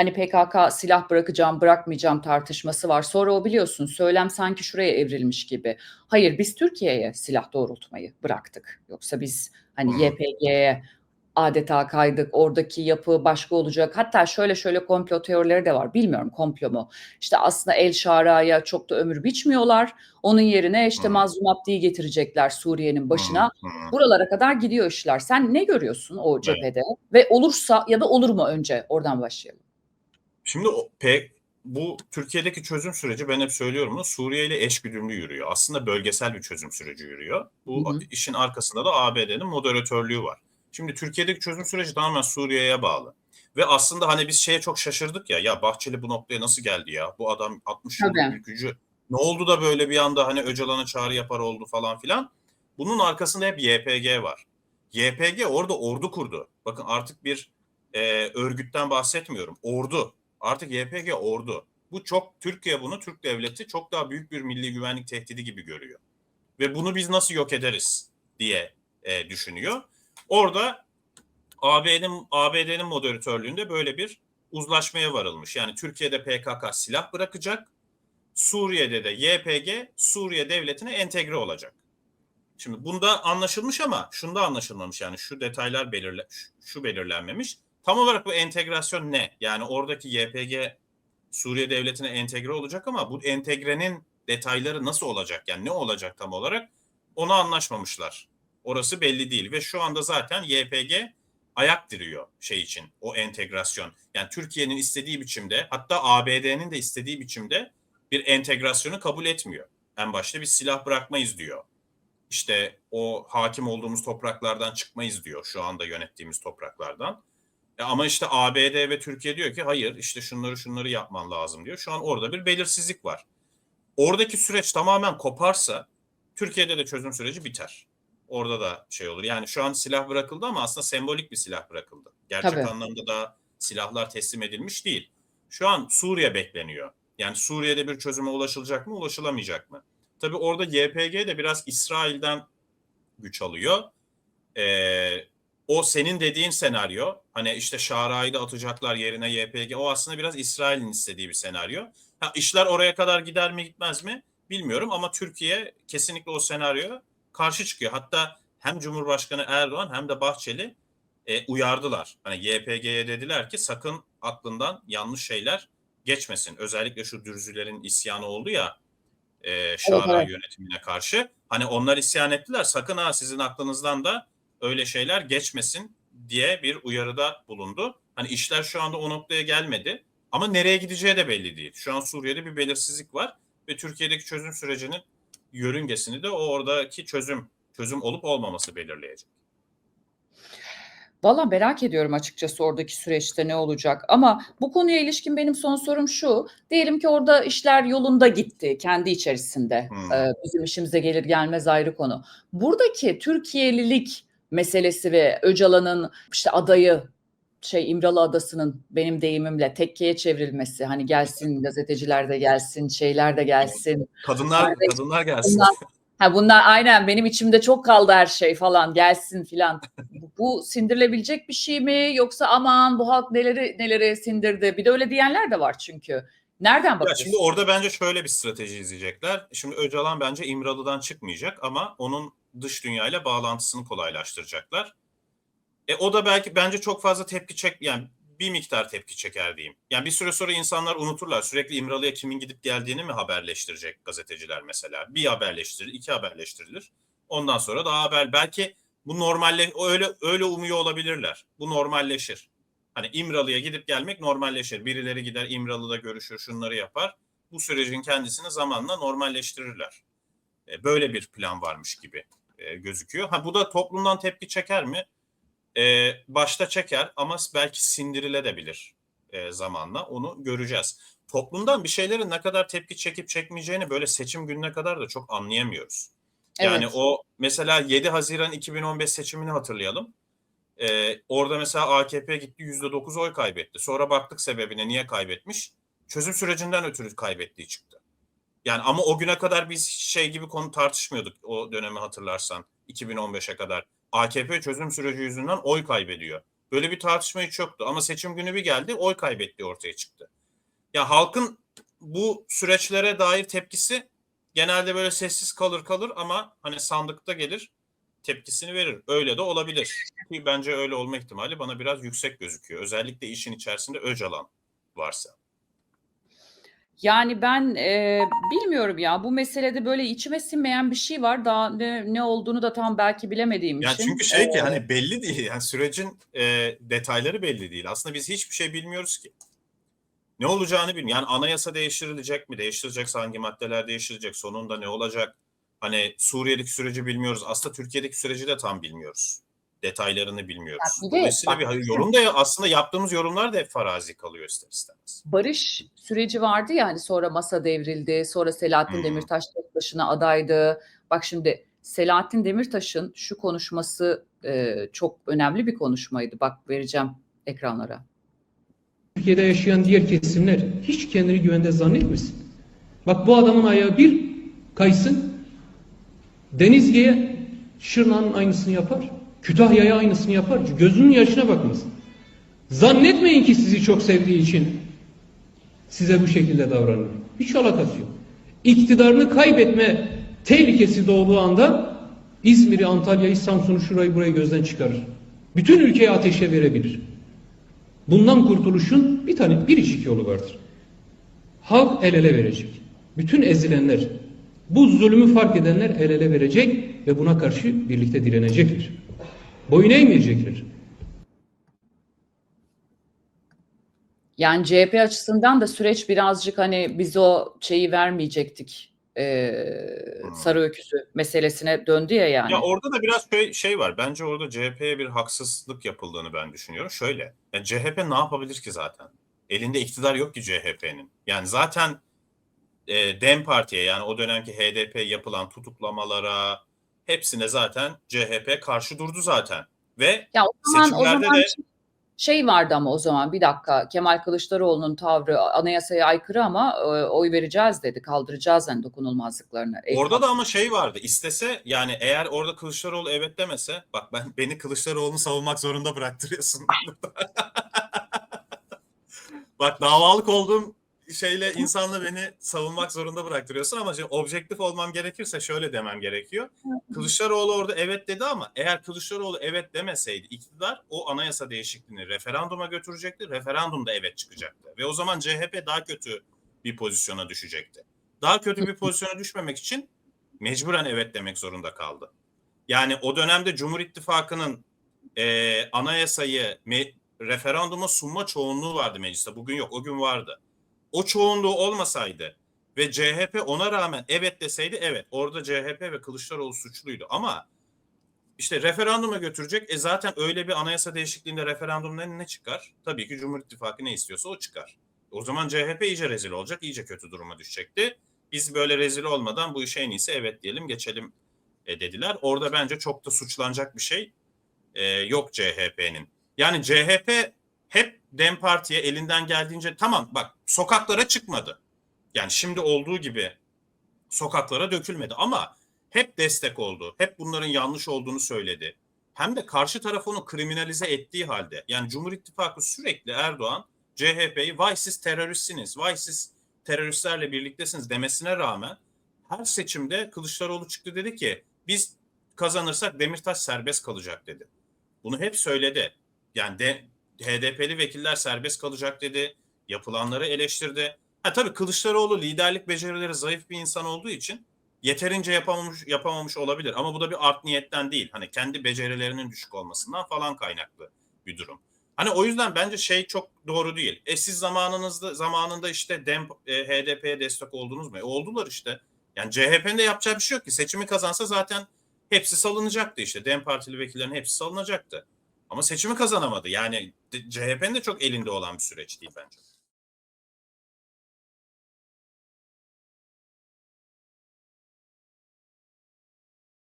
hani PKK silah bırakacağım bırakmayacağım tartışması var. Sonra o biliyorsun söylem sanki şuraya evrilmiş gibi. Hayır biz Türkiye'ye silah doğrultmayı bıraktık. Yoksa biz hani. YPG'ye adeta kaydık. Oradaki yapı başka olacak. Hatta şöyle şöyle komplo teorileri de var. Bilmiyorum komplo mu? İşte aslında El Şara'ya çok da ömür biçmiyorlar. Onun yerine işte Hmm. Mazlum Abdi'yi getirecekler Suriye'nin başına. Buralara kadar gidiyor işler. Sen ne görüyorsun o cephede? Ve olursa ya da olur mu önce? Oradan başlayalım. Şimdi o, P, bu Türkiye'deki çözüm süreci ben hep söylüyorum bunu Suriye ile eşgüdümlü yürüyor. Aslında bölgesel bir çözüm süreci yürüyor. Bu Hı hı. işin arkasında da ABD'nin moderatörlüğü var. Şimdi Türkiye'deki çözüm süreci tamamen Suriye'ye bağlı. Ve aslında hani biz şeye çok şaşırdık ya. Ya Bahçeli bu noktaya nasıl geldi ya? Bu adam 60 yıllık ülkücü. Ne oldu da böyle bir anda hani Öcalan'a çağrı yapar oldu falan filan. Bunun arkasında hep YPG var. YPG orada ordu kurdu. Bakın artık bir e, örgütten bahsetmiyorum. Ordu. Artık YPG ordu. Bu çok Türkiye bunu Türk devleti çok daha büyük bir milli güvenlik tehdidi gibi görüyor. Ve bunu biz nasıl yok ederiz diye e, düşünüyor. Orada AB'nin ABD'nin moderatörlüğünde böyle bir uzlaşmaya varılmış. Yani Türkiye'de PKK silah bırakacak. Suriye'de de YPG Suriye devletine entegre olacak. Şimdi bunda anlaşılmış ama şunda anlaşılmamış yani şu detaylar belirle şu belirlenmemiş. Tam olarak bu entegrasyon ne? Yani oradaki YPG Suriye devletine entegre olacak ama bu entegrenin detayları nasıl olacak? Yani ne olacak tam olarak? Onu anlaşmamışlar. Orası belli değil ve şu anda zaten YPG ayak diriyor şey için o entegrasyon. Yani Türkiye'nin istediği biçimde hatta ABD'nin de istediği biçimde bir entegrasyonu kabul etmiyor. En başta bir silah bırakmayız diyor. İşte o hakim olduğumuz topraklardan çıkmayız diyor şu anda yönettiğimiz topraklardan. E ama işte ABD ve Türkiye diyor ki hayır işte şunları şunları yapman lazım diyor. Şu an orada bir belirsizlik var. Oradaki süreç tamamen koparsa Türkiye'de de çözüm süreci biter. Orada da şey olur. Yani şu an silah bırakıldı ama aslında sembolik bir silah bırakıldı. Gerçek Tabii. anlamda da silahlar teslim edilmiş değil. Şu an Suriye bekleniyor. Yani Suriye'de bir çözüme ulaşılacak mı, ulaşılamayacak mı? Tabii orada YPG de biraz İsrail'den güç alıyor. Ee, o senin dediğin senaryo, hani işte Şara'yı da atacaklar yerine YPG, o aslında biraz İsrail'in istediği bir senaryo. Ha, işler oraya kadar gider mi gitmez mi bilmiyorum ama Türkiye kesinlikle o senaryoya karşı çıkıyor. Hatta hem Cumhurbaşkanı Erdoğan hem de Bahçeli e, uyardılar. Hani YPG'ye dediler ki sakın aklından yanlış şeyler geçmesin. Özellikle şu Dürzülerin isyanı oldu ya e, Şara evet. yönetimine karşı. Hani onlar isyan ettiler. Sakın ha sizin aklınızdan da öyle şeyler geçmesin diye bir uyarıda bulundu. Hani işler şu anda o noktaya gelmedi. Ama nereye gideceği de belli değil. Şu an Suriye'de bir belirsizlik var ve Türkiye'deki çözüm sürecinin yörüngesini de o oradaki çözüm çözüm olup olmaması belirleyecek. Valla merak ediyorum açıkçası oradaki süreçte ne olacak. Ama bu konuya ilişkin benim son sorum şu. Diyelim ki orada işler yolunda gitti kendi içerisinde. Hmm. Ee, bizim işimize gelir gelmez ayrı konu. Buradaki Türkiye'lilik meselesi ve Öcalan'ın işte adayı şey İmralı Adası'nın benim deyimimle tekkeye çevrilmesi hani gelsin gazeteciler de gelsin şeyler de gelsin Kadınlar Kardeş, kadınlar gelsin. bunlar, ha bunlar aynen benim içimde çok kaldı her şey falan gelsin filan. Bu, sindirilebilecek bir şey mi yoksa aman bu halk neleri neleri sindirdi. Bir de öyle diyenler de var çünkü. Nereden Ya bakıyorsun? şimdi orada bence şöyle bir strateji izleyecekler. Şimdi Öcalan bence İmralı'dan çıkmayacak ama onun dış dünyayla bağlantısını kolaylaştıracaklar. E o da belki bence çok fazla tepki çek yani bir miktar tepki çeker diyeyim. Yani bir süre sonra insanlar unuturlar. Sürekli İmralı'ya kimin gidip geldiğini mi haberleştirecek gazeteciler mesela? Bir haberleştirilir, iki haberleştirilir. Ondan sonra daha haber belki bu normalle öyle öyle umuyor olabilirler. Bu normalleşir. Hani İmralı'ya gidip gelmek normalleşir. Birileri gider İmralı'da görüşür, şunları yapar. Bu sürecin kendisini zamanla normalleştirirler. E, Böyle bir plan varmış gibi e, gözüküyor. Ha bu da toplumdan tepki çeker mi? E, başta çeker ama belki sindirilebilir e, zamanla. Onu göreceğiz. Toplumdan bir şeylerin ne kadar tepki çekip çekmeyeceğini böyle seçim gününe kadar da çok anlayamıyoruz. Yani Evet. o mesela 7 Haziran 2015 seçimini hatırlayalım. Ee, orada mesela AKP gitti %9 oy kaybetti. Sonra baktık sebebine niye kaybetmiş? Çözüm sürecinden ötürü kaybettiği çıktı. Yani ama o güne kadar biz şey gibi konu tartışmıyorduk o dönemi hatırlarsan 2015'e kadar. AKP çözüm süreci yüzünden oy kaybediyor. Böyle bir tartışma hiç yoktu. Ama seçim günü bir geldi oy kaybettiği ortaya çıktı. Ya halkın bu süreçlere dair tepkisi genelde böyle sessiz kalır kalır ama hani sandıkta gelir tepkisini verir. Öyle de olabilir. Bence öyle olma ihtimali bana biraz yüksek gözüküyor. Özellikle işin içerisinde Öcalan varsa. Yani ben e, bilmiyorum ya bu meselede böyle içime sinmeyen bir şey var. Daha ne, ne olduğunu da tam belki bilemediğim Yani için. çünkü şey ki e, hani belli değil. Yani sürecin e, detayları belli değil. Aslında biz hiçbir şey bilmiyoruz ki. Ne olacağını bilmiyoruz. Yani anayasa değiştirilecek mi? Değiştirilecekse hangi maddeler değiştirilecek? Sonunda ne olacak? Hani Suriye'deki süreci bilmiyoruz. Aslında Türkiye'deki süreci de tam bilmiyoruz. Detaylarını bilmiyoruz. Ya bir de Dolayısıyla bak- bir yorum da aslında yaptığımız yorumlar da hep farazi kalıyor ister istemez. barış süreci vardı ya hani sonra masa devrildi. Sonra Selahattin Hmm. Demirtaş tek başına adaydı. Bak şimdi Selahattin Demirtaş'ın şu konuşması e, çok önemli bir konuşmaydı. Bak vereceğim ekranlara. Türkiye'de yaşayan diğer kesimler hiç kendini güvende zannetmesin. Bak bu adamın ayağı bir kaysın. Denizli'ye Şırnak'ın aynısını yapar. Kütahya'ya aynısını yapar. Gözünün yaşına bakınız. Zannetmeyin ki sizi çok sevdiği için size bu şekilde davranır. Hiç alakası yok. İktidarını kaybetme tehlikesi doğduğu anda İzmir'i, Antalya'yı, Samsun'u, şurayı burayı gözden çıkarır. Bütün ülkeyi ateşe verebilir. Bundan kurtuluşun bir tane biricik yolu vardır. Halk el ele verecek. Bütün ezilenler, bu zulmü fark edenler el ele verecek ve buna karşı birlikte direnecekler. Boyun eğmeyecekler. Yani CHP açısından da süreç birazcık hani biz o şeyi vermeyecektik. E, sarı öküzü meselesine döndü ya yani. Ya orada da biraz şey, şey var. Bence orada CHP'ye bir haksızlık yapıldığını ben düşünüyorum. Şöyle. Ya CHP ne yapabilir ki zaten? Elinde iktidar yok ki CHP'nin. Yani zaten e, DEM Parti'ye yani o dönemki HDP yapılan tutuklamalara hepsine zaten CHP karşı durdu zaten. Ve Ya o zaman, o Seçimlerde zaman de- şey vardı ama o zaman bir dakika Kemal Kılıçdaroğlu'nun tavrı anayasaya aykırı ama e, oy vereceğiz dedi. Kaldıracağız hani dokunulmazlıklarını. E, orada da ama şey vardı. İstese yani eğer orada Kılıçdaroğlu evet demese bak ben beni Kılıçdaroğlu'nu savunmak zorunda bıraktırıyorsun. bak davalık olduğum şeyle insanla beni savunmak zorunda bıraktırıyorsun ama şimdi objektif olmam gerekirse şöyle demem gerekiyor. Kılıçdaroğlu orada evet dedi ama eğer Kılıçdaroğlu evet demeseydi iktidar o anayasa değişikliğini referanduma götürecekti. Referandumda evet çıkacaktı. Ve o zaman CHP daha kötü bir pozisyona düşecekti. Daha kötü bir pozisyona düşmemek için mecburen evet demek zorunda kaldı. Yani o dönemde Cumhur İttifakı'nın e, anayasayı me- referanduma sunma çoğunluğu vardı mecliste. Bugün yok, o gün vardı. O çoğunluğu olmasaydı ve CHP ona rağmen evet deseydi evet orada CHP ve Kılıçdaroğlu suçluydu ama işte referanduma götürecek. E zaten öyle bir anayasa değişikliğinde referandumdan ne çıkar? Tabii ki Cumhur İttifakı ne istiyorsa o çıkar. O zaman CHP iyice rezil olacak, iyice kötü duruma düşecekti. Biz böyle rezil olmadan bu işe en iyisi evet diyelim geçelim e, dediler. Orada bence çok da suçlanacak bir şey e, yok CHP'nin. Yani CHP hep Dem Parti'ye elinden geldiğince tamam bak sokaklara çıkmadı. Yani şimdi olduğu gibi sokaklara dökülmedi ama hep destek oldu. Hep bunların yanlış olduğunu söyledi. Hem de karşı taraf onu kriminalize ettiği halde. Yani Cumhur İttifakı sürekli Erdoğan CHP'yi vay siz teröristsiniz, vay siz teröristlerle birliktesiniz demesine rağmen her seçimde Kılıçdaroğlu çıktı dedi ki biz kazanırsak Demirtaş serbest kalacak dedi. Bunu hep söyledi. Yani de, HDP'li vekiller serbest kalacak dedi. Yapılanları eleştirdi. Ha tabii Kılıçdaroğlu liderlik becerileri zayıf bir insan olduğu için yeterince yapamamış yapamamış olabilir ama bu da bir art niyetten değil. Hani kendi becerilerinin düşük olmasından falan kaynaklı bir durum. Hani o yüzden bence şey çok doğru değil. E siz zamanınızda zamanında işte Dem e, HDP'ye destek oldunuz mu? E, oldular işte. Yani CHP'nin de yapacağı bir şey yok ki. Seçimi kazansa zaten hepsi salınacaktı işte. Dem Partili vekillerin hepsi salınacaktı. Ama seçimi kazanamadı. Yani CHP'nin de çok elinde olan bir süreç değil bence.